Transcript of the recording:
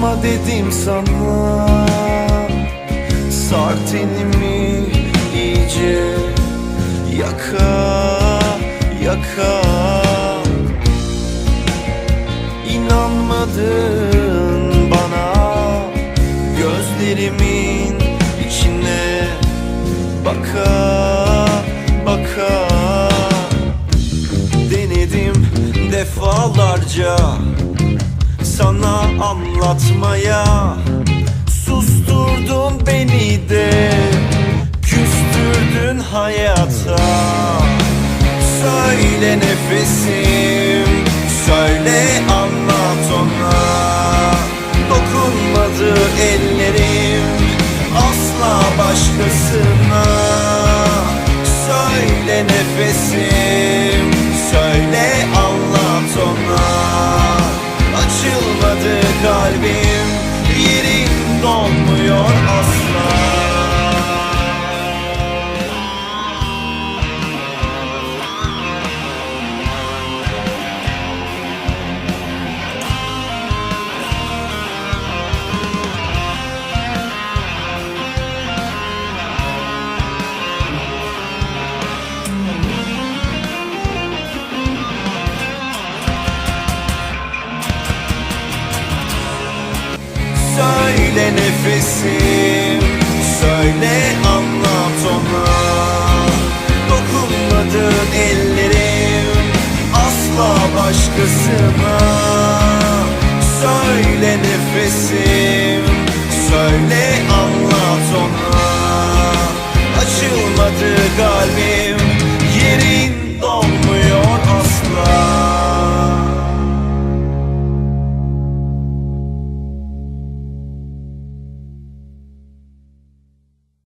Durma dedim sana. Sar tenimi iyice Yaka yaka. İnanmadın bana. Gözlerimin içine Baka baka. Denedim defalarca sana anlatmaya Susturdun beni de Küstürdün hayata. Söyle nefesim kalbim Yerin dolmuyor asla bile nefesim. Söyle anlat ona. Dokunmadığın ellerim Asla başkasına. Söyle nefesim. Söyle anlat ona. Açılmadı kalbim.